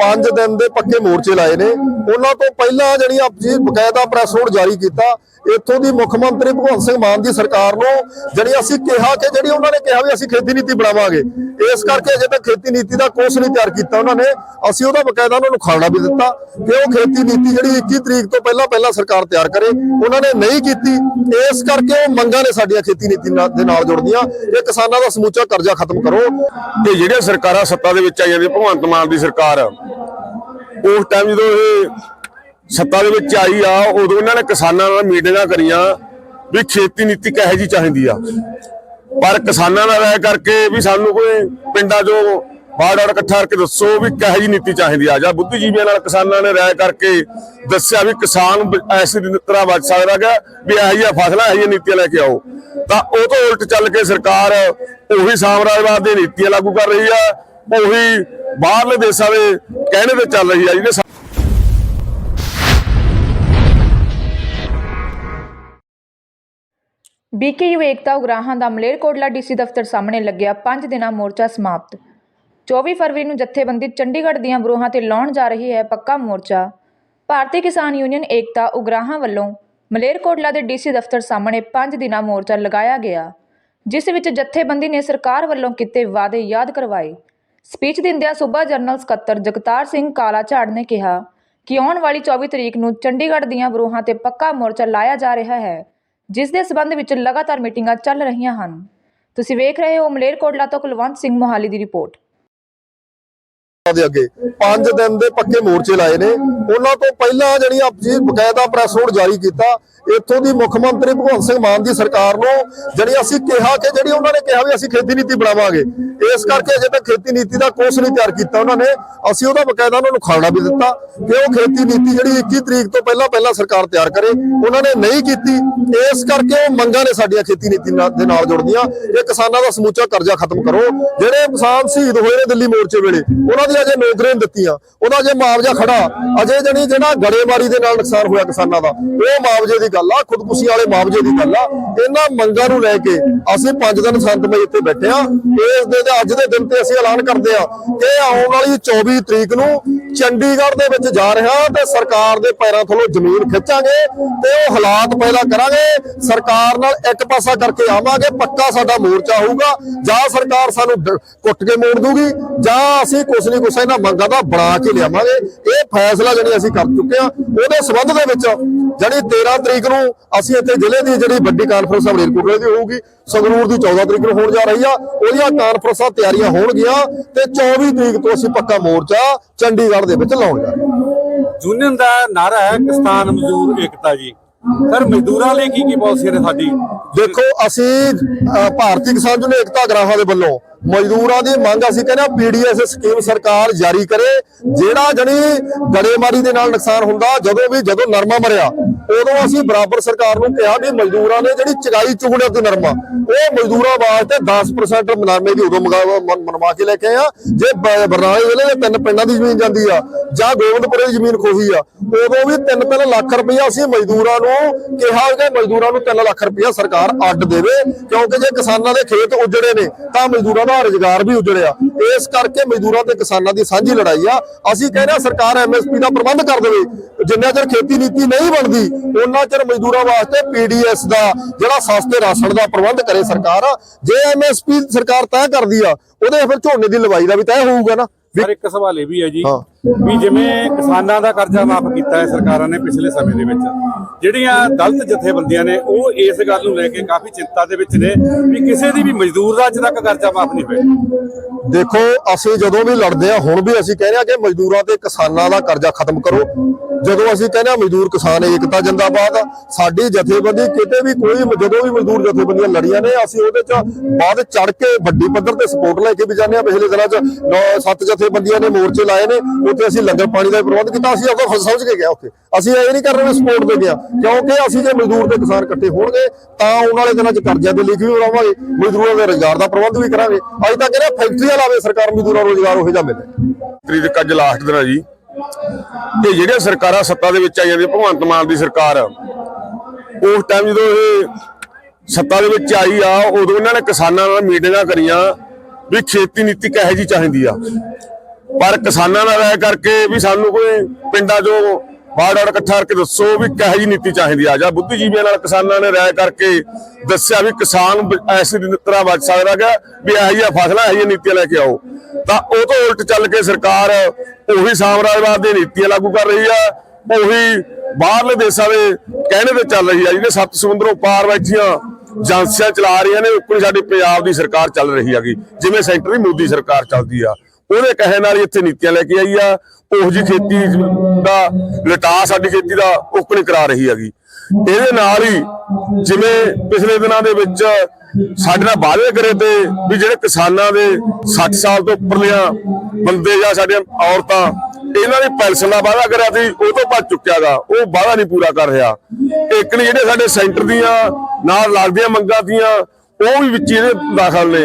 5 ਦਿਨ ਦੇ ਪੱਕੇ ਮੋਰਚੇ ਲਾਏ ਨੇ। ਉਹਨਾਂ ਤੋਂ ਪਹਿਲਾਂ ਜਿਹੜੀ ਆਪਜੀ ਬਕਾਇਦਾ ਪ੍ਰੈਸ ਨੋਟ ਜਾਰੀ ਕੀਤਾ ਇੱਥੋਂ ਦੀ ਮੁੱਖ ਮੰਤਰੀ ਭਗਵੰਤ ਸਿੰਘ ਮਾਨ ਦੀ ਸਰਕਾਰ ਨੂੰ ਜਿਹੜੀ ਅਸੀਂ ਕਿਹਾ ਕਿ ਜਿਹੜੀ ਉਹਨਾਂ ਨੇ ਕਿਹਾ ਵੀ ਅਸੀਂ ਖੇਤੀ ਨੀਤੀ ਬਣਾਵਾਂਗੇ। ਇਸ ਕਰਕੇ ਅਜੇ ਤੱਕ ਖੇਤੀ ਨੀਤੀ ਦਾ ਕੋਰਸ ਨਹੀਂ ਤਿਆਰ ਕੀਤਾ ਉਹਨਾਂ ਨੇ। ਅਸੀਂ ਉਹਦਾ ਬਕਾਇਦਾ ਉਹਨਾਂ ਨੂੰ ਖਾਣਾ ਵੀ ਦਿੱਤਾ ਕਿ ਉਹ ਖੇਤੀ ਨੀਤੀ ਜਿਹੜੀ 21 ਤਰੀਕ ਤੋਂ ਪਹਿਲਾਂ ਪਹਿਲਾਂ ਸਰਕਾਰ ਤਿਆਰ ਕਰੇ। ਉਹਨਾਂ ਨੇ ਨਹੀਂ ਕੀਤੀ। ਇਸ ਕਰਕੇ ਉਹ ਮੰਗਾਂ ਨੇ ਸਾਡੀਆਂ ਖੇਤੀ ਨੀਤੀ ਨਾਲ- ਦੇ ਨਾਲ ਜੁੜਦੀਆਂ ਇਹ ਕਿਸਾਨਾਂ ਦਾ ਸਮੂਚਾ ਕਰਜ਼ਾ ਖਤਮ ਕਰੋ। ਇਹ ਜਿਹੜੀਆਂ ਸਰਕਾਰਾਂ ਸੱਤਾ ਦੇ ਵਿੱਚ ਆਈਆਂ ਨੇ ਭਗਵੰਤ ਮਾਨ ਦੀ ਸਰਕਾਰ, ਉਸ ਟਾਈਮ ਜਦੋਂ ਇਹ ਸੱਤਾ ਦੇ ਵਿੱਚ ਆਈ ਆ, ਉਦੋਂ ਇਹਨਾਂ ਨੇ ਕਿਸਾਨਾਂ ਨਾਲ ਮੀਟਿੰਗਾਂ ਕਰੀਆਂ ਵੀ ਖੇਤੀ ਨੀਤੀ ਕਿਹੋ ਜੀ ਚਾਹੀਦੀ ਆ। ਪਰ ਕਿਸਾਨਾਂ ਨਾਲ ਰਹਿ ਕਰਕੇ ਵੀ ਸਾਨੂੰ ਕੋਈ ਪਿੰਡਾਂ 'ਚੋਂ ਬਾੜ ਔੜ ਇਕੱਠਾ ਕਰਕੇ ਦੱਸੋ ਵੀ ਕਿਹੋ ਜੀ ਨੀਤੀ ਚਾਹੀਦੀ ਆ। ਜਾਂ ਬੁੱਧੀਜੀਵੀਆਂ ਨਾਲ ਕਿਸਾਨਾਂ ਨੇ ਰਹਿ ਕਰਕੇ ਦੱਸਿਆ ਵੀ ਕਿਸਾਨ ਐਸੀ ਤਰ੍ਹਾਂ ਬਚ ਸਕਦਾ ਗਾ ਵੀ ਇਹੋ ਜਿਹੀਆਂ ਫਸਲਾਂ, ਇਹੋ ਜਿਹੀਆਂ ਨੀਤੀਆਂ ਲੈ ਕੇ ਆਓ। ਤਾਂ ਉਹ ਤੋਂ ਉਲਟ ਚੱਲ ਕੇ ਸਰਕਾਰ ਉਹੀ ਸਾਮਰਾਜਵਾਦ ਦੀਆਂ ਨੀਤੀਆਂ ਲਾਗੂ ਕਰ ਰਹੀ ਆ, ਉਹੀ ਬਾਹਰਲੇ ਦੇਸ਼ਾਂ ਦੇ ਕਹਿਣੇ ਤੇ ਚੱਲ ਰਹੀ ਆ, ਜਿਹਦੇ ਬੀਕੇਯੂ ਏਕਤਾ ਉਗਰਾਹਾਂ ਦਾ ਮਲੇਰਕੋਟਲਾ ਡੀਸੀ ਦਫ਼ਤਰ ਸਾਹਮਣੇ ਲੱਗਿਆ 5 ਦਿਨਾਂ ਮੋਰਚਾ ਸਮਾਪਤ। 24 ਫਰਵਰੀ ਨੂੰ ਜਥੇਬੰਦੀ ਚੰਡੀਗੜ੍ਹ ਦੀਆਂ ਬਰੂਹਾਂ ਤੇ ਲਾਉਣ ਜਾ ਰਹੀ ਹੈ ਪੱਕਾ ਮੋਰਚਾ। ਭਾਰਤੀ ਕਿਸਾਨ ਯੂਨੀਅਨ ਏਕਤਾ ਉਗਰਾਹਾਂ ਵੱਲੋਂ ਮਲੇਰਕੋਟਲਾ ਦੇ ਡੀਸੀ ਦਫ਼ਤਰ ਸਾਹਮਣੇ 5 ਦਿਨਾਂ ਮੋਰਚਾ ਲਗਾਇਆ ਗਿਆ, ਜਿਸ ਵਿੱਚ ਜਥੇਬੰਦੀ ਨੇ ਸਰਕਾਰ ਵੱਲੋਂ ਕੀਤੇ ਵਾਅਦੇ ਯਾਦ ਕਰਵਾਏ। ਸਪੀਚ ਦਿੰਦਿਆਂ ਸੂਬਾ ਜਨਰਲ ਸਕੱਤਰ ਜਗਤਾਰ ਸਿੰਘ ਕਾਲਾ ਝਾੜ ਨੇ ਕਿਹਾ ਕਿ ਆਉਣ ਵਾਲੀ 24 ਤਰੀਕ ਨੂੰ ਚੰਡੀਗੜ੍ਹ ਦੀਆਂ ਬਰੂਹਾਂ ਤੇ ਪੱਕਾ ਮੋਰਚਾ ਲਾਇਆ ਜਾ ਰਿਹਾ ਹੈ। ਜਿਸ ਦੇ ਸਬੰਧ ਵਿੱਚ ਲਗਾਤਾਰ ਮੀਟਿੰਗਾਂ ਚੱਲ ਰਹੀਆਂ ਹਨ। ਤੁਸੀਂ ਵੇਖ ਰਹੇ ਹੋ ਮਲੇਰਕੋਟਲਾ ਤੋਂ ਕੁਲਵੰਤ ਸਿੰਘ ਮੋਹਾਲੀ ਦੀ ਰਿਪੋਰਟ। ਦੇ ਅੱਗੇ 5 ਦਿਨ ਦੇ ਪੱਕੇ ਮੋਰਚੇ ਲਾਏ ਨੇ। ਉਹਨਾਂ ਤੋਂ ਪਹਿਲਾਂ ਜਿਹੜੀ ਆਪਜੀ ਬਕਾਇਦਾ ਪ੍ਰੈਸ ਨੋਟ ਜਾਰੀ ਕੀਤਾ, ਇੱਥੋਂ ਦੀ ਮੁੱਖ ਮੰਤਰੀ ਭਗਵੰਤ ਸਿੰਘ ਮਾਨ ਦੀ ਸਰਕਾਰ ਨੂੰ, ਜਿਹੜੀ ਅਸੀਂ ਕਿਹਾ ਕਿ ਜਿਹੜੀ ਉਹਨਾਂ ਨੇ ਕਿਹਾ ਵੀ ਅਸੀਂ ਖੇਤੀ ਨੀਤੀ ਬਣਾਵਾਂਗੇ ਇਸ ਕਰਕੇ ਅਜੇ ਤੱਕ ਖੇਤੀ ਨੀਤੀ ਦਾ ਕੋਰਸ ਨਹੀਂ ਤਿਆਰ ਕੀਤਾ ਉਹਨਾਂ ਨੇ। ਅਸੀਂ ਉਹਦਾ ਬਕਾਇਦਾ ਉਹਨਾਂ ਨੂੰ ਖਾਣਾ ਵੀ ਦਿੱਤਾ। ਕਿ ਉਹ ਖੇਤੀ ਨੀਤੀ ਜਿਹੜੀ 21 ਤਰੀਕ ਤੋਂ ਪਹਿਲਾਂ ਪਹਿਲਾਂ ਸਰਕਾਰ ਤਿਆਰ ਕਰੇ, ਉਹਨਾਂ ਨੇ ਨਹੀਂ ਕੀਤੀ। ਇਸ ਕਰਕੇ ਉਹ ਮੰਗਾਂ ਨੇ ਸਾਡੀਆਂ ਖੇਤੀ ਨੀਤੀ ਦੇ ਨਾਲ ਜੁੜਦੀਆਂ। ਇਹ ਕਿਸਾਨਾਂ ਦਾ ਸਮੂਚਾ ਕਰਜ਼ਾ ਖਤਮ ਕਰੋ। ਜਿਹੜੇ ਕਿਸਾਨ ਸ਼ਹੀਦ ਹੋਏ ਨੇ ਦਿੱਲੀ ਮੋਰਚੇ ਵੇਲੇ, ਉਹਨਾਂ ਦੀ ਅਜੇ ਨੌਕਰੀਆਂ ਦਿੱਤੀਆਂ। ਉਹਦਾ ਅਜੇ ਮੁਆਵਜ਼ਾ ਖੜਾ। ਅਜੇ ਜਣੀ ਜਿਹੜਾ ਗੜੇਮਾਰੀ ਦੇ ਨਾਲ ਨੁਕਸਾਨ ਹੋਇਆ ਕਿਸਾਨਾਂ ਦਾ, ਉਹ ਮੁਆਵਜ਼ੇ ਦੀ ਗੱਲ ਆ, ਖੁਦਕੁਸ਼ੀ ਵਾਲੇ ਮੁਆਵਜ਼ੇ ਦੀ ਗੱਲ ਆ। ਇਹਨਾਂ ਮੰਗਾਂ ਨੂੰ ਲੈ ਕੇ ਅਸੀਂ 5 ਦਿਨ ਸੰਤਮਈ ਇੱਥੇ ਬੈਠੇ ਆ ਇਸ ਦੇ ਅੱਜ ਦੇ ਦਿਨ ਤੇ ਅਸੀਂ ਐਲਾਨ ਕਰਦੇ ਆ ਕਿ ਆਉਣ ਵਾਲੀ 24 ਤਰੀਕ ਨੂੰ ਚੰਡੀਗੜ੍ਹ ਦੇ ਵਿੱਚ ਜਾ ਰਿਹਾ ਤੇ ਸਰਕਾਰ ਦੇ ਪੈਰਾਂ ਥੱਲੋਂ ਜ਼ਮੀਨ ਖਿੱਚਾਂਗੇ ਤੇ ਉਹ ਹਾਲਾਤ ਪੈਦਾ ਕਰਾਂਗੇ। ਸਰਕਾਰ ਨਾਲ ਇੱਕ ਪਾਸਾ ਕਰਕੇ ਆਵਾਂਗੇ, ਪੱਕਾ ਸਾਡਾ ਮੋਰਚਾ ਹੋਊਗਾ। ਜਾਂ ਸਰਕਾਰ ਸਾਨੂੰ ਕੁੱਟ ਕੇ ਮੋੜ ਦੂਗੀ ਜਾਂ ਅਸੀਂ ਕੁਛ ਨਹੀਂ ਕੁਛ ਇਹਨਾਂ ਮੰਗਾਂ ਦਾ ਬਣਾ ਕੇ ਲਿਆਵਾਂਗੇ। ਇਹ ਫੈਸਲਾ ਜਿਹੜੀ ਅਸੀਂ ਕਰ ਚੁੱਕੇ ਆ ਉਹਦੇ ਸਬੰਧ ਦੇ ਵਿੱਚ ਜਿਹੜੀ 13 ਤਰੀਕ ਨੂੰ ਅਸੀਂ ਇੱਥੇ ਜ਼ਿਲ੍ਹੇ ਦੀ ਜਿਹੜੀ ਵੱਡੀ ਕਾਨਫਰੰਸ ਮਲੇਰਕੋਟਲੇ ਦੀ ਹੋਊਗੀ, ਸੰਗਰੂਰ ਦੀ 14 ਤਰੀਕ ਨੂੰ ਹੋਣ ਜਾ ਰਹੀ ਆ, ਉਹਦੀਆਂ ਕਾਨਫਰੰਸਾਂ ਤਿਆਰੀਆਂ ਹੋਣਗੀਆਂ ਤੇ 24 ਤਰੀਕ ਤੋਂ ਅਸੀਂ ਪੱਕਾ ਮੋਰਚਾ, ਚੰਡੀਗੜ੍ਹ ਦੇ ਵਿੱਚ ਲਾਉਣ ਜਾ ਰਹੇ ਯੂਨੀਅਨ ਦਾ ਨਾਰਾ ਹੈ ਕਿਸਾਨ ਮਜ਼ਦੂਰ ਏਕਤਾ ਜੀ। ਸਰ ਮਜ਼ਦੂਰਾਂ ਲਈ ਕੀ ਕੀ ਪਾਲਿਸੀ ਹੈ ਸਾਡੀ? ਦੇਖੋ ਅਸੀਂ ਭਾਰਤੀ ਕਿਸਾਨ ਯੂਨੀਅਨ ਏਕਤਾ ਗ੍ਰਾਹਾਂ ਦੇ ਵੱਲੋਂ ਮਜ਼ਦੂਰਾਂ ਦੀ ਮੰਗ ਅਸੀਂ ਕਹਿੰਦੇ ਆ ਪੀਡੀਐਸ ਸਕੀਮ ਸਰਕਾਰ ਜਾਰੀ ਕਰੇ, ਜਿਹੜਾ ਜਣੀ ਗੜੇਮਾਰੀ ਦੇ ਨਾਲ ਨੁਕਸਾਨ ਹੁੰਦਾ, ਜਦੋਂ ਵੀ ਜਦੋਂ ਨਰਮਾ ਮਰਿਆ, ਉਦੋਂ ਅਸੀਂ ਬਰਾਬਰ ਸਰਕਾਰ ਨੂੰ ਕਿਹਾ ਵੀ ਮਜ਼ਦੂਰਾਂ ਨੇ ਜਿਹੜੀ ਚਗਾਈ ਚੁਗਣੇ ਤੇ ਨਰਮਾ, ਉਹ ਮਜ਼ਦੂਰਾਂ ਵਾਸਤੇ 10% ਨਰਮੇ ਦੀ ਉਦੋਂ ਮਨਵਾ ਕੇ ਲੈ ਕੇ ਆ ਜੇ ਬਰਨਾਲੇ ਜ਼ਿਲ੍ਹੇ ਦੇ ਤਿੰਨ ਪਿੰਡਾਂ ਦੀ ਜ਼ਮੀਨ ਜਾਂਦੀ ਆ, ਜਾਂ ਗੋਬਿੰਦਪੁਰੇ ਦੀ ਜ਼ਮੀਨ ਖੋਹੀ ਆ, ਉਦੋਂ ਵੀ 3-3 ਲੱਖ ਰੁਪਈਆ ਅਸੀਂ ਮਜ਼ਦੂਰਾਂ ਨੂੰ ਕਿਹਾ ਕਿ ਮਜ਼ਦੂਰਾਂ ਨੂੰ 3 ਲੱਖ ਰੁਪਈਆ ਸਰਕਾਰ ਅੱਡ ਦੇਵੇ, ਕਿਉਂਕਿ ਜੇ ਕਿਸਾਨਾਂ ਦੇ ਖੇਤ ਉਜੜੇ ਨੇ, ਤਾਂ ਮਜ਼ਦੂਰਾਂ ਦਾ ਰੁਜ਼ਗਾਰ ਵੀ ਉਜੜਿਆ। ਇਸ ਕਰਕੇ ਮਜ਼ਦੂਰਾਂ ਤੇ ਕਿਸਾਨਾਂ ਦੀ ਸਾਂਝੀ ਲੜਾਈ ਆ। ਅਸੀਂ ਕਹਿੰਦੇ ਆ ਸਰਕਾਰ ਐਮਐਸਪੀ ਦਾ ਪ੍ਰਬੰਧ ਕਰ ਦੇਵੇ। ਜਿੰਨਾ ਚਿਰ ਖੇਤੀ ਨੀਤੀ ਨਹੀਂ ਬਣਦੀ ਉਹਨਾਂ ਚਿਰ ਮਜ਼ਦੂਰਾਂ ਵਾਸਤੇ ਪੀਡੀਐਸ ਦਾ ਜਿਹੜਾ ਸਸਤੇ ਰਾਸ਼ਨ ਦਾ ਪ੍ਰਬੰਧ ਕਰੇ ਸਰਕਾਰ। ਜੇ ਐਮਐਸਪੀ ਸਰਕਾਰ ਤੈਅ ਕਰਦੀ ਆ ਉਹਦੇ ਫਿਰ ਝੋਨੇ ਦੀ ਲਵਾਈ ਦਾ ਵੀ ਤੈਅ ਹੋਊਗਾ ਨਾ। ਸਰ ਇੱਕ ਸਵਾਲ ਇਹ ਵੀ ਹੈ ਜੀ। ਵੀ ਜਿਵੇਂ ਕਿਸਾਨਾਂ ਦਾ ਕਰਜ਼ਾ ਮਾਫ ਕੀਤਾ ਹੈ ਸਰਕਾਰਾਂ ਨੇ ਪਿਛਲੇ ਸਮੇਂ ਦੇ ਵਿੱਚ ਜਿਹੜੀਆਂ ਦਲਿਤ ਜਥੇਬੰਦੀਆਂ ਨੇ, ਉਹ ਇਸ ਗੱਲ ਨੂੰ ਲੈ ਕੇ ਕਾਫੀ ਚਿੰਤਾ ਦੇ ਵਿੱਚ ਨੇ ਵੀ ਕਿਸੇ ਦੀ ਵੀ ਮਜ਼ਦੂਰ ਦਾ ਅੱਜ ਤੱਕ ਕਰਜ਼ਾ ਮਾਫ ਨਹੀਂ ਹੋਇਆ। ਦੇਖੋ, ਅਸੀਂ ਜਦੋਂ ਵੀ ਲੜਦੇ ਆ ਹੁਣ ਵੀ ਅਸੀਂ ਕਹਿੰਦੇ ਆ ਕਿ ਮਜ਼ਦੂਰਾਂ ਤੇ ਕਿਸਾਨਾਂ ਦਾ ਕਰਜ਼ਾ ਖਤਮ ਕਰੋ। ਜਦੋਂ ਅਸੀਂ ਕਹਿੰਦੇ ਆ ਮਜ਼ਦੂਰ ਕਿਸਾਨ ਏਕਤਾ ਜਿੰਦਾਬਾਦ, ਸਾਡੀ ਜਥੇਬੰਦੀ ਕਿਤੇ ਵੀ ਕੋਈ ਜਦੋਂ ਵੀ ਮਜ਼ਦੂਰ ਜਥੇਬੰਦੀਆਂ ਲੜੀਆਂ ਨੇ, ਅਸੀਂ ਉਹਦੇ ਚ ਬਾਅਦ ਚੜ ਕੇ ਵੱਡੀ ਪੱਧਰ ਤੇ ਸਪੋਰਟ ਲੈ ਕੇ ਵੀ ਜਾਂਦੇ ਆ ਪਿਛਲੇ ਦਿਨਾਂ ਚ ਸੱਤ ਜਥੇਬੰਦੀਆਂ ਨੇ ਮੋਰਚੇ ਲਾਏ ਨੇ, ਉੱਥੇ ਅਸੀਂ ਲੰਗਰ ਪਾਣੀ ਦਾ ਪ੍ਰਬੰਧ ਕੀਤਾ, ਅਸੀਂ ਆਪਦਾ ਫਸ ਸਮਝ ਕੇ ਗਿਆ ਉੱਥੇ। ਅਸੀਂ ਇਹ ਨਹੀਂ ਕਰ ਰਹੇ ਸਪੋਰਟ ਦੇ ਗਿਆ ਕਿਉਂਕਿ ਅਸੀਂ ਜੇ ਮਜ਼ਦੂਰ ਤੇ ਕਿਸਾਨ ਇਕੱਠੇ ਹੋਣਗੇ, ਤਾਂ ਆਉਣ ਵਾਲੇ ਦਿਨਾਂ ਚ ਕਰਜ਼ਿਆਂ ਦੇ ਲਿਖ ਵੀ ਬਣਾਵਾਂਗੇ ਮਜ਼ਦੂਰਾਂ ਦੇ ਰੋਜ਼ਗਾਰ ਦਾ ਪ੍ਰਬੰਧ ਵੀ ਕਰਾਂਗੇ। ਅੱਜ ਤੱਕ ਇਹਨਾਂ ਫੈਕਟਰੀਆਂ ਲਾਵੇ ਸਰਕਾਰ ਮਜ਼ਦੂਰਾਂ ਰੋਜ਼ਗਾਰ ਉਹੋ ਜਿਹਾ ਮਿਲੇ। ਤਰੀਕ ਅੱਜ ਲਾਸਟ ਦਿਨ ਆ ਜੀ। ਇਹ ਜਿਹੜੀਆਂ ਸਰਕਾਰਾਂ ਸੱਤਾ ਦੇ ਵਿੱਚ ਆਈਆਂ ਨੇ, ਭਗਵੰਤ ਮਾਨ ਦੀ ਸਰਕਾਰ, ਉਸ ਟਾਈਮ ਜਦੋਂ ਇਹ ਸੱਤਾ ਦੇ ਵਿੱਚ ਆਈ ਆ, ਉਦੋਂ ਇਹਨਾਂ ਨੇ ਕਿਸਾਨਾਂ ਨਾਲ ਮੀਟਿੰਗਾਂ ਕਰੀਆਂ ਵੀ ਖੇਤੀ ਨੀਤੀ ਕਿਹੋ ਜੀ ਚਾਹੀਦੀ ਆ। ਪਰ ਕਿਸਾਨਾਂ ਨਾਲ ਰਾਏ ਕਰਕੇ ਵੀ ਸਾਨੂੰ ਕੋਈ ਪਿੰਡਾਂ 'ਚੋਂ ਵਾਰਡ ਵਾਰਡ ਇਕੱਠਾ ਕਰਕੇ ਦੱਸੋ ਵੀ ਕਿਹੋ ਜਿਹੀ ਨੀਤੀ ਚਾਹੀਦੀ ਆ। ਜਾਂ ਬੁੱਧੀਜੀਵੀਆਂ ਨਾਲ ਕਿਸਾਨਾਂ ਨੇ ਰਾਏ ਕਰਕੇ ਦੱਸਿਆ ਵੀ ਕਿਸਾਨ ਐਸੀ ਤਰ੍ਹਾਂ ਬਚ ਸਕਦਾ ਗਾ ਵੀ ਇਹੋ ਜਿਹੀਆਂ ਫਸਲਾਂ, ਇਹੋ ਜਿਹੀਆਂ ਨੀਤੀਆਂ ਲੈ ਕੇ ਆਓ। ਤਾਂ ਉਹ ਤੋਂ ਉਲਟ ਚੱਲ ਕੇ ਸਰਕਾਰ ਉਹੀ ਸਾਮਰਾਜਵਾਦ ਦੀਆਂ ਨੀਤੀਆਂ ਲਾਗੂ ਕਰ ਰਹੀ ਆ, ਉਹੀ ਬਾਹਰਲੇ ਦੇਸ਼ਾਂ ਦੇ ਕਹਿਣੇ ਤੇ ਚੱਲ ਰਹੀ ਆ ਜਿਹੜੇ ਸੱਤ ਸਮੁੰਦਰੋਂ ਪਾਰ ਬੈਠੀਆਂ ਏਜੰਸੀਆਂ ਚਲਾ ਰਹੀਆਂ ਨੇ, ਉੱਪਰ ਸਾਡੀ ਪੰਜਾਬ ਦੀ ਸਰਕਾਰ ਚੱਲ ਰਹੀ ਹੈਗੀ, ਜਿਵੇਂ ਸੈਂਟਰ ਦੀ ਮੋਦੀ ਸਰਕਾਰ ਚੱਲਦੀ ਆ। ਉਹਦੇ ਕਹੇ ਨਾਲ ਹੀ ਇੱਥੇ ਨੀਤੀਆਂ ਲੈ ਕੇ ਆਈ ਆ। ਉਹ ਜੀ ਖੇਤੀ ਦਾ ਲਟਾ ਸਾਡੀ ਖੇਤੀ ਦਾ ਉਕਣ ਕਰਾ ਰਹੀ ਹੈਗੀ। ਇਹਦੇ ਨਾਲ ਹੀ ਜਿਵੇਂ ਪਿਛਲੇ ਦਿਨਾਂ ਦੇ ਵਿੱਚ ਸਾਡੇ ਨਾਲ ਵਾਅਦੇ ਕਰੇ ਤੇ ਵੀ ਜਿਹੜੇ ਕਿਸਾਨਾਂ ਦੇ 60 ਸਾਲ ਤੋਂ ਉੱਪਰਲੀਆਂ ਬੰਦੇ ਜਾਂ ਸਾਡੀਆਂ ਔਰਤਾਂ, ਇਹਨਾਂ ਦੀ ਪੈਨਸ਼ਨ ਦਾ ਵਾਅਦਾ ਕਰਿਆ ਸੀ, ਉਹ ਤੋਂ ਭੱਜ ਚੁੱਕਿਆਗਾ। ਉਹ ਵਾਅਦਾ ਨਹੀਂ ਪੂਰਾ ਕਰ ਰਿਹਾ। ਇੱਕ ਨੇ ਜਿਹੜੇ ਸਾਡੇ ਸੈਂਟਰ ਦੀਆਂ ਨਾਲ ਲੱਗਦੀਆਂ ਮੰਗਾਂ ਦੀਆਂ ਉਹ ਵੀ ਵਿੱਚ ਇਹਦੇ ਦਾਖਲ ਨੇ।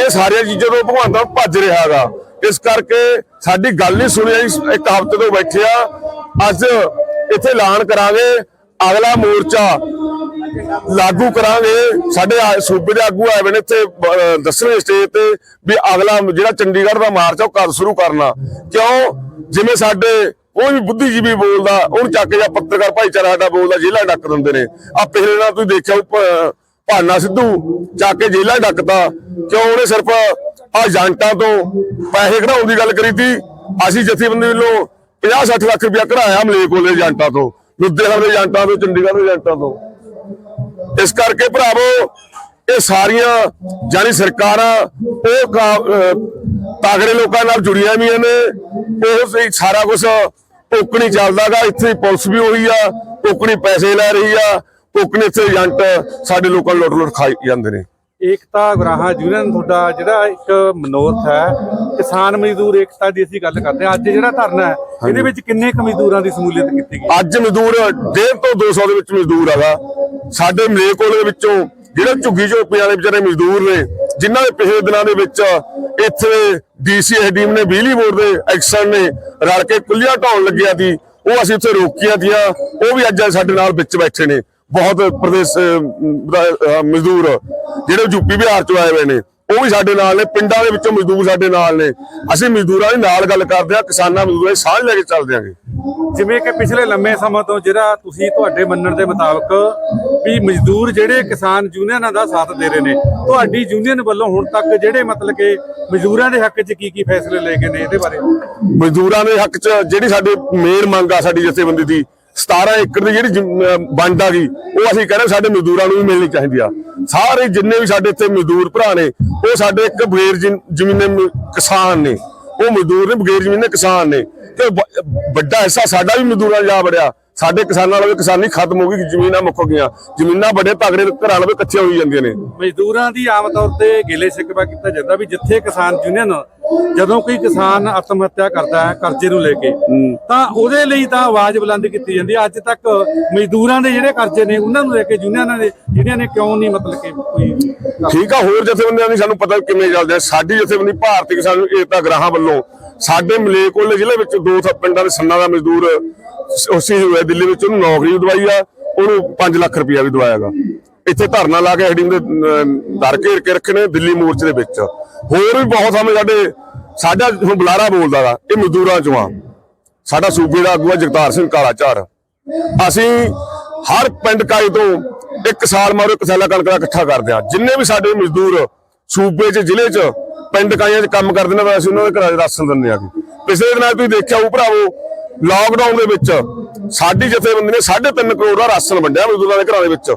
ਇਹ ਸਾਰੀਆਂ ਚੀਜ਼ਾਂ ਤੋਂ ਭਗਵੰਤ ਭੱਜ ਰਿਹਾ ਹੈਗਾ। ਇਸ ਕਰਕੇ ਸਾਡੀ ਗੱਲ ਨਹੀਂ ਸੁਣੀ ਇੱਕ ਹਫ਼ਤੇ ਤੋਂ ਬੈਠੇ ਆ ਅੱਜ ਇੱਥੇ ਐਲਾਨ ਕਰਾਂਗੇ ਅਗਲਾ ਮੋਰਚਾ ਲਾਗੂ ਕਰਾਂਗੇ। ਸਾਡੇ ਸੂਬੇ ਦੇ ਆਗੂ ਆਏ ਨੇ ਇੱਥੇ ਅਹ, ਸਟੇਜ ਤੇ ਵੀ ਅਗਲਾ ਜਿਹੜਾ ਚੰਡੀਗੜ੍ਹ ਦਾ ਮਾਰਚ ਆ ਉਹ ਕਦ ਸ਼ੁਰੂ ਕਰਨਾ। ਕਿਉਂ? ਜਿਵੇਂ ਸਾਡੇ ਕੋਈ ਵੀ ਬੁੱਧੀਜੀਵੀ ਬੋਲਦਾ ਉਹਨੂੰ ਚੱਕ ਕੇ ਜਾਂ ਪੱਤਰਕਾਰ ਭਾਈਚਾਰਾ ਸਾਡਾ ਬੋਲਦਾ ਜੇਲ੍ਹਾਂ ਡੱਕ ਦਿੰਦੇ ਨੇ। ਆ ਪਿਛਲੇ ਨਾਲ ਤੁਸੀਂ ਦੇਖਿਆ ਭਾਨਾ ਸਿੱਧੂ ਚੱਕ ਕੇ ਜੇਲ੍ਹਾਂ ਡੱਕਦਾ ਕਿਉਂ? ਉਹਨੇ ਸਿਰਫ ਏਜੰਟਾਂ ਤੋਂ ਪੈਸੇ ਕਢਾਉਣ ਦੀ ਗੱਲ ਕਰੀ ਤੀ। ਅਸੀਂ ਜਥੇਬੰਦੀ ਵੱਲੋਂ 50 60 ਲੱਖ ਰੁਪਇਆ ਕਢਾਇਆ ਮਲੇਕੋਲੇ ਏਜੰਟਾਂ ਤੋਂ, ਲੁਧਿਆਣਾ ਦੇ ਏਜੰਟਾਂ ਤੋਂ, ਚੰਡੀਗੜ੍ਹ ਦੇ ਏਜੰਟਾਂ ਤੋਂ। ਇਸ ਕਰਕੇ ਭਰਾਵੋ, ਇਹ ਸਾਰੀਆਂ ਜਾਨੀ ਸਰਕਾਰਾਂ, ਉਹ ਕਾ- ਤਾਗੜੇ ਲੋਕਾਂ ਨਾਲ ਜੁੜੀਆਂ ਵੀ ਨੇ। ਉਹ ਸਹੀ ਸਾਰਾ ਕੁਝ ਟੋਕਣੀ ਚੱਲਦਾਗਾ ਇੱਥੇ ਪੁਲਿਸ ਵੀ ਉਹੀ ਆ, ਟੋਕਣੀ ਪੈਸੇ ਲੈ ਰਹੀ ਆ। ਟੋਕਣੀ ਇੱਥੇ ਏਜੰਟ ਸਾਡੇ ਲੋਕਾਂ ਨੂੰ ਲੁੱਟ ਲੁੱਟ ਖਾਈ ਜਾਂਦੇ ਨੇ। ਏਕਤਾ ਗੁਰਾਹਾਂ ਯੂਨੀਅਨ ਤੁਹਾਡਾ ਜਿਹੜਾ ਇੱਕ ਮਨੋਰਥ ਹੈ ਕਿਸਾਨ ਮਜ਼ਦੂਰ ਏਕਤਾ ਦੀ ਅਸੀਂ ਗੱਲ ਕਰਦੇ ਹਾਂ। ਅੱਜ ਜਿਹੜਾ ਧਰਨਾ ਹੈ ਇਹਦੇ ਵਿੱਚ ਕਿੰਨੇ ਕੁ ਮਜ਼ਦੂਰਾਂ ਦੀ ਸਮੂਲੀਅਤ ਕੀਤੀ ਗਈ? ਅੱਜ ਮਜ਼ਦੂਰ 1.5 ਤੋਂ 200 ਦੇ ਵਿੱਚ ਮਜ਼ਦੂਰ ਹੈਗਾ ਸਾਡੇ ਮਲੇਕੋਲੇ ਦੇ ਵਿੱਚੋਂ ਜਿਹੜੇ ਝੁੱਗੀ ਝੋਪੀਆਂ ਦੇ ਵਿਚਾਰੇ ਮਜ਼ਦੂਰ ਨੇ ਜਿਨ੍ਹਾਂ ਦੇ ਪਿਛਲੇ ਦਿਨਾਂ ਦੇ ਵਿੱਚ ਇੱਥੇ ਡੀਸੀ ਹਡੀਮ ਨੇ ਬਿਜਲੀ ਬੋਰਡ ਦੇ ਐਕਸ਼ਨ ਨੇ ਰਲ ਕੇ ਕੁੱਲੀਆਂ ਢਾਉਣ ਲੱਗਿਆ ਸੀ ਉਹ ਅਸੀਂ ਉੱਥੇ ਰੋਕੀਆਂ ਤੀਆਂ ਉਹ ਵੀ ਅੱਜ ਸਾਡੇ ਨਾਲ ਵਿੱਚ ਬੈਠੇ ਨੇ। ਬਹੁਤ ਪ੍ਰਦੇਸ਼ ਮਜ਼ਦੂਰ ਜਿਹੜੇ ਯੂਪੀ ਬਿਹਾਰ ਚੋਂ ਆਏ ਹੋਏ ਨੇ ਉਹ ਵੀ ਸਾਡੇ ਨਾਲ ਨੇ ਪਿੰਡਾਂ ਦੇ ਵਿੱਚੋਂ ਮਜ਼ਦੂਰ ਸਾਡੇ ਨਾਲ ਨੇ। ਅਸੀਂ ਮਜ਼ਦੂਰਾਂ ਦੇ ਨਾਲ ਗੱਲ ਕਰਦੇ ਆ ਕਿਸਾਨਾਂ ਮਜ਼ਦੂਰਾਂ ਦੀ ਸਾਂਝ ਲੈ ਕੇ ਚੱਲਦੇ ਆਂਗੇ ਜਿਵੇਂ ਕਿ ਪਿਛਲੇ ਲੰਮੇ ਸਮਾਂ ਤੋਂ ਜਿਹੜਾ ਤੁਸੀਂ ਤੁਹਾਡੇ ਮੰਨਣ ਦੇ ਮੁਤਾਬਕ ਵੀ ਮਜ਼ਦੂਰ ਜਿਹੜੇ ਕਿਸਾਨ ਯੂਨੀਅਨਾਂ ਦਾ ਸਾਥ ਦੇ ਰਹੇ ਨੇ ਤੁਹਾਡੀ ਯੂਨੀਅਨ ਵੱਲੋਂ ਹੁਣ ਤੱਕ ਜਿਹੜੇ ਮਤਲਬ ਕਿ ਮਜ਼ਦੂਰਾਂ ਦੇ ਹੱਕ 'ਚ ਕੀ ਕੀ ਫੈਸਲੇ ਲਏ ਗਏ ਨੇ ਇਹਦੇ ਬਾਰੇ? ਮਜ਼ਦੂਰਾਂ ਦੇ ਹੱਕ 'ਚ ਜਿਹੜੀ ਸਾਡੀ ਮੇਨ ਮੰਗ ਆ ਸਾਡੀ ਜਥੇਬੰਦੀ ਦੀ 17 ਏਕੜ ਦੀ ਜਿਹੜੀ ਵੰਡ ਆ ਗਈ, ਉਹ ਅਸੀਂ ਕਹਿੰਦੇ ਸਾਡੇ ਮਜ਼ਦੂਰਾਂ ਨੂੰ ਵੀ ਮਿਲਣੀ ਚਾਹੀਦੀ ਆ। ਸਾਰੇ ਜਿੰਨੇ ਵੀ ਸਾਡੇ ਇੱਥੇ ਮਜ਼ਦੂਰ ਭਰਾ ਨੇ, ਉਹ ਸਾਡੇ ਇੱਕ ਬਗੈਰ ਜ਼ਮ- ਜ਼ਮੀਨੇ ਕਿਸਾਨ ਨੇ। ਉਹ ਮਜ਼ਦੂਰ ਨੇ, ਬਗੈਰ ਜ਼ਮੀਨੇ ਕਿਸਾਨ ਨੇ। ਤੇ ਵੱਡਾ ਹਿੱਸਾ ਸਾਡਾ ਵੀ ਮਜ਼ਦੂਰਾਂ 'ਚ ਜਾ ਵੜਿਆ। ਸਾਡੇ ਕਿਸਾਨਾਂ ਨਾਲ ਕਿਸਾਨੀ ਖਤਮ ਹੋ ਗਈ ਜ਼ਮੀਨਾਂ ਮੁੱਕ ਗਈਆਂ। ਜ਼ਮੀਨਾਂ ਵੱਡੇ ਤਗੜੇ ਘਰਾਂ ਨਾਲ ਇਕੱਠੀਆਂ ਹੋਈ ਜਾਂਦੀਆਂ ਨੇ। ਮਜ਼ਦੂਰਾਂ ਦੀ ਆਮ ਤੌਰ ਤੇ ਗਿਲੇ ਸ਼ਿਕਵਾ ਕੀਤਾ ਜਾਂਦਾ ਵੀ ਜਿੱਥੇ ਕਿਸਾਨ ਯੂਨੀਅਨ ਜਦੋਂ ਕੋਈ ਕਿਸਾਨ ਆਤਮ ਹੱਤਿਆ ਕਰਦਾ ਹੈ ਕਰਜ਼ੇ ਨੂੰ ਲੈ ਕੇ ਤਾਂ ਉਹਦੇ ਲਈ ਤਾਂ ਆਵਾਜ਼ ਬੁਲੰਦ ਕੀਤੀ ਜਾਂਦੀ ਹੈ। ਅੱਜ ਤੱਕ ਮਜ਼ਦੂਰਾਂ ਦੇ ਜਿਹੜੇ ਕਰਜ਼ੇ ਨੇ ਉਹਨਾਂ ਨੂੰ ਲੈ ਕੇ ਯੂਨੀਅਨਾਂ ਨੇ ਜਿਹੜੀਆਂ ਨੇ ਕਿਉਂ ਨਹੀਂ ਮਤਲਬ ਕਿ ਕੋਈ ਠੀਕ ਆ ਹੋਰ ਜਥੇਬੰਦੀਆਂ ਦੀ ਸਾਨੂੰ ਪਤਾ ਕਿਵੇਂ ਚੱਲਦੇ ਸਾਡੀ ਜਥੇਬੰਦੀ ਭਾਰਤੀ ਕਿਸਾਨ ਏਕਤਾ ਗ੍ਰਾਹਾਂ ਵੱਲੋਂ ਸਾਡੇ ਮਲੇਕੋਲੇ ਜ਼ਿਲ੍ਹੇ ਵਿੱਚ ਦੋ ਪਿੰਡਾਂ ਦੇ ਸੰਨਾਂ ਦਾ ਮਜ਼ਦੂਰ ਉਸੇ ਹੋਇਆ, ਦਿੱਲੀ ਵਿੱਚ ਉਹਨੂੰ ਨੌਕਰੀ ਦਵਾਈ ਆ, ਉਹਨੂੰ 5 ਲੱਖ ਰੁਪਇਆ ਵੀ ਦਵਾਇਆਗਾ। ਇੱਥੇ ਧਰਨਾ ਲਾ ਕੇ ਹੈਡਿੰਗ ਦੇ ਦਰ ਘੇਰ ਕੇ ਰੱਖੇ ਨੇ ਦਿੱਲੀ ਮੋਰਚੇ ਦੇ ਵਿੱਚ। ਹੋਰ ਵੀ ਬਹੁਤ ਸਮੇਂ ਸਾਡੇ, ਸਾਡਾ ਹੁਣ ਬੁਲਾਰਾ ਬੋਲਦਾ ਗਾ, ਇਹ ਮਜ਼ਦੂਰਾਂ ਚੋਂ ਆ। ਸਾਡਾ ਸੂਬੇ ਦਾ ਆਗੂ ਆ ਜਗਤਾਰ ਸਿੰਘ ਕਾਲਾ ਝਾਰ ਅਸੀਂ ਹਰ ਪਿੰਡ ਕਾਈ ਤੋਂ ਇੱਕ ਸਾਲ ਮਾਰੋ, ਇੱਕ ਸਾਲਾ ਕਣਕ ਦਾ ਇਕੱਠਾ ਕਰਦੇ ਆ। ਜਿੰਨੇ ਵੀ ਸਾਡੇ ਮਜ਼ਦੂਰ ਸੂਬੇ 'ਚ, ਜ਼ਿਲ੍ਹੇ 'ਚ ਪਿੰਡ ਕਾਈਆਂ 'ਚ ਕੰਮ ਕਰਦੇ ਨੇ ਅਸੀਂ ਉਹਨਾਂ ਦੇ ਘਰਾਂ 'ਚ ਰਾਸ਼ਨ ਦਿੰਦੇ ਆ ਪਿਛਲੇ ਦਿਨਾਂ 'ਚ ਤੁਸੀਂ ਦੇਖਿਆ ਉਹ ਭਰਾਵੋ ਲਾਕਡਾਊਨ ਦੇ ਵਿੱਚ ਸਾਡੀ ਜਥੇਬੰਦੀ ਨੇ 3.5 ਕਰੋੜ ਦਾ ਰਾਸ਼ਨ ਵੰਡਿਆ ਮਜ਼ਦੂਰਾਂ ਦੇ ਘਰਾਂ ਦੇ ਵਿੱਚ।